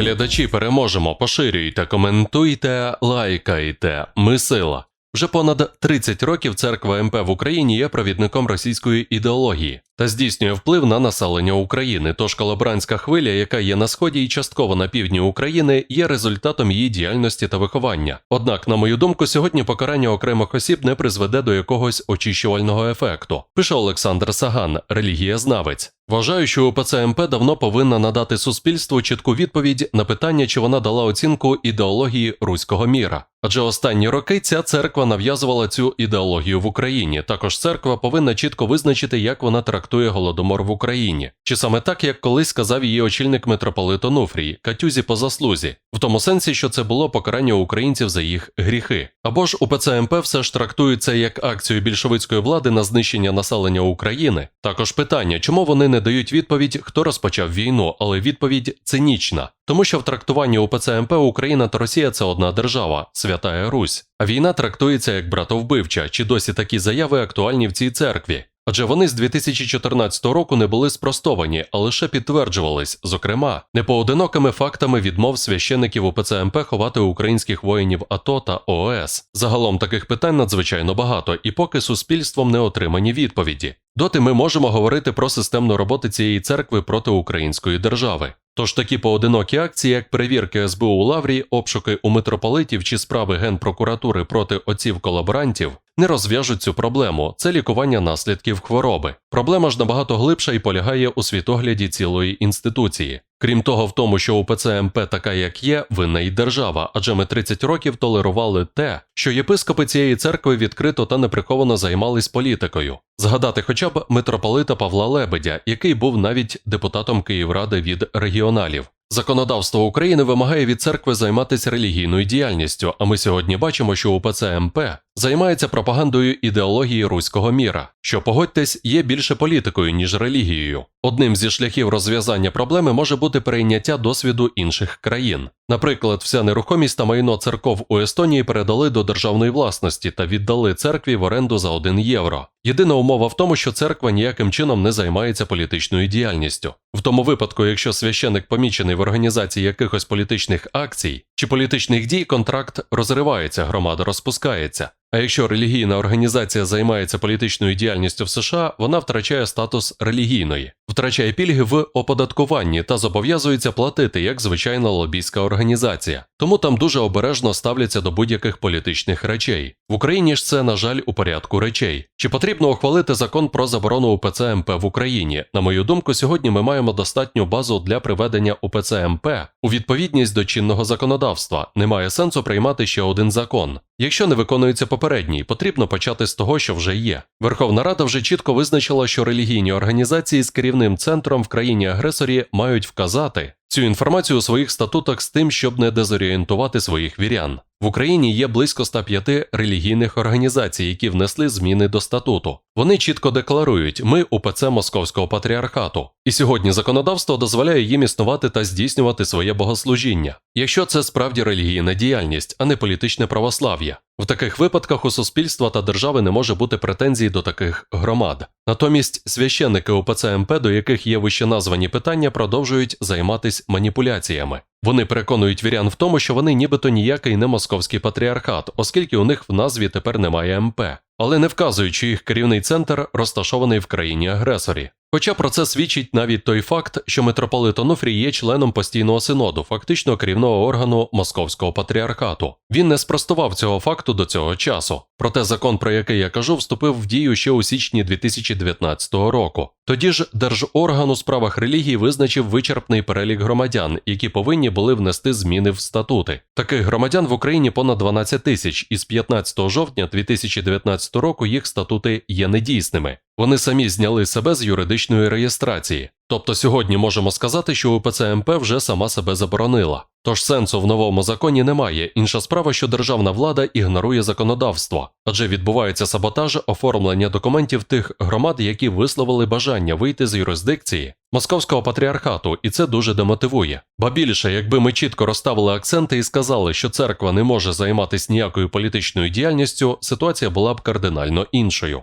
Глядачі переможемо, поширюйте, коментуйте, лайкайте. Ми сила. Вже понад 30 років церква МП в Україні є провідником російської ідеології та здійснює вплив на населення України. Тож колаборантська хвиля, яка є на сході і частково на півдні України, є результатом її діяльності та виховання. Однак, на мою думку, сьогодні покарання окремих осіб не призведе до якогось очищувального ефекту. Пише Олександр Саган, релігієзнавець. Вважаю, що УПЦ МП давно повинна надати суспільству чітку відповідь на питання, чи вона дала оцінку ідеології руського міра. Адже останні роки ця церква нав'язувала цю ідеологію в Україні. Також церква повинна чітко визначити, як вона трактує голодомор в Україні, чи саме так, як колись сказав її очільник митрополит Онуфрій, Катюзі по заслузі, в тому сенсі, що це було покарання українців за їх гріхи. Або ж УПЦ МП все ж трактується як акцію більшовицької влади на знищення населення України. Також питання, чому вони не дають відповідь, хто розпочав війну, але відповідь цинічна. Тому що в трактуванні УПЦ МП Україна та Росія це одна держава, Святая Русь. А війна трактується як братовбивча, чи досі такі заяви актуальні в цій церкві. Адже вони з 2014 року не були спростовані, а лише підтверджувались, зокрема, непоодинокими фактами відмов священиків УПЦ МП ховати українських воїнів АТО та ООС. Загалом таких питань надзвичайно багато, і поки суспільством не отримані відповіді. Доти ми можемо говорити про системну роботу цієї церкви проти української держави. Тож такі поодинокі акції, як перевірки СБУ у Лаврі, обшуки у митрополитів чи справи Генпрокуратури проти отців колаборантів, не розв'яжуть цю проблему. Це лікування наслідків хвороби. Проблема ж набагато глибша і полягає у світогляді цілої інституції. Крім того, в тому, що УПЦ МП така, як є, винна й держава, адже ми 30 років толерували те, що єпископи цієї церкви відкрито та неприховано займались політикою. Згадати хоча б митрополита Павла Лебедя, який був навіть депутатом Київради від регіоналів. Законодавство України вимагає від церкви займатися релігійною діяльністю, а ми сьогодні бачимо, що УПЦ МП займається пропагандою ідеології руського міра, що погодьтесь, є більше політикою, ніж релігією. Одним зі шляхів розв'язання проблеми може бути перейняття досвіду інших країн. Наприклад, вся нерухомість та майно церков у Естонії передали до державної власності та віддали церкві в оренду за 1 євро. Єдина умова в тому, що церква ніяким чином не займається політичною діяльністю. В тому випадку, якщо священик помічений в організації якихось політичних акцій чи політичних дій, контракт розривається, громада розпускається. А якщо релігійна організація займається політичною діяльністю в США, вона втрачає статус релігійної, втрачає пільги в оподаткуванні та зобов'язується платити як звичайна лобійська організація. Тому там дуже обережно ставляться до будь-яких політичних речей. В Україні ж це, на жаль, у порядку речей. Чи потрібно ухвалити закон про заборону УПЦ МП в Україні? На мою думку, сьогодні ми маємо достатню базу для приведення УПЦ МП у відповідність до чинного законодавства. Немає сенсу приймати ще один закон. Якщо не виконується попередній, потрібно почати з того, що вже є. Верховна Рада вже чітко визначила, що релігійні організації з керівним центром в країні-агресорі мають вказати цю інформацію у своїх статутах з тим, щоб не дезорієнтувати своїх вірян. В Україні є близько 105 релігійних організацій, які внесли зміни до статуту. Вони чітко декларують, ми УПЦ Московського патріархату, і сьогодні законодавство дозволяє їм існувати та здійснювати своє богослужіння, якщо це справді релігійна діяльність, а не політичне православ'я. В таких випадках у суспільства та держави не може бути претензій до таких громад. Натомість священники УПЦ МП, до яких є вище названі питання, продовжують займатися маніпуляціями. Вони переконують вірян в тому, що вони нібито ніякий не московський патріархат, оскільки у них в назві тепер немає МП, але не вказують, що їх керівний центр розташований в країні агресорі. Хоча про це свідчить навіть той факт, що митрополит Онуфрій є членом постійного синоду, фактично керівного органу Московського патріархату. Він не спростував цього факту до цього часу. Проте закон, про який я кажу, вступив в дію ще у січні 2019 року. Тоді ж держорган у справах релігії визначив вичерпний перелік громадян, які повинні були внести зміни в статути. Таких громадян в Україні понад 12 тисяч, і з 15 жовтня 2019 року їх статути є недійсними. Вони самі зняли себе з юридичної реєстрації. Тобто сьогодні можемо сказати, що УПЦ МП вже сама себе заборонила. Тож сенсу в новому законі немає. Інша справа, що державна влада ігнорує законодавство, адже відбувається саботаж оформлення документів тих громад, які висловили бажання вийти з юрисдикції московського патріархату, і це дуже демотивує. Ба більше, якби ми чітко розставили акценти і сказали, що церква не може займатися ніякою політичною діяльністю, ситуація була б кардинально іншою.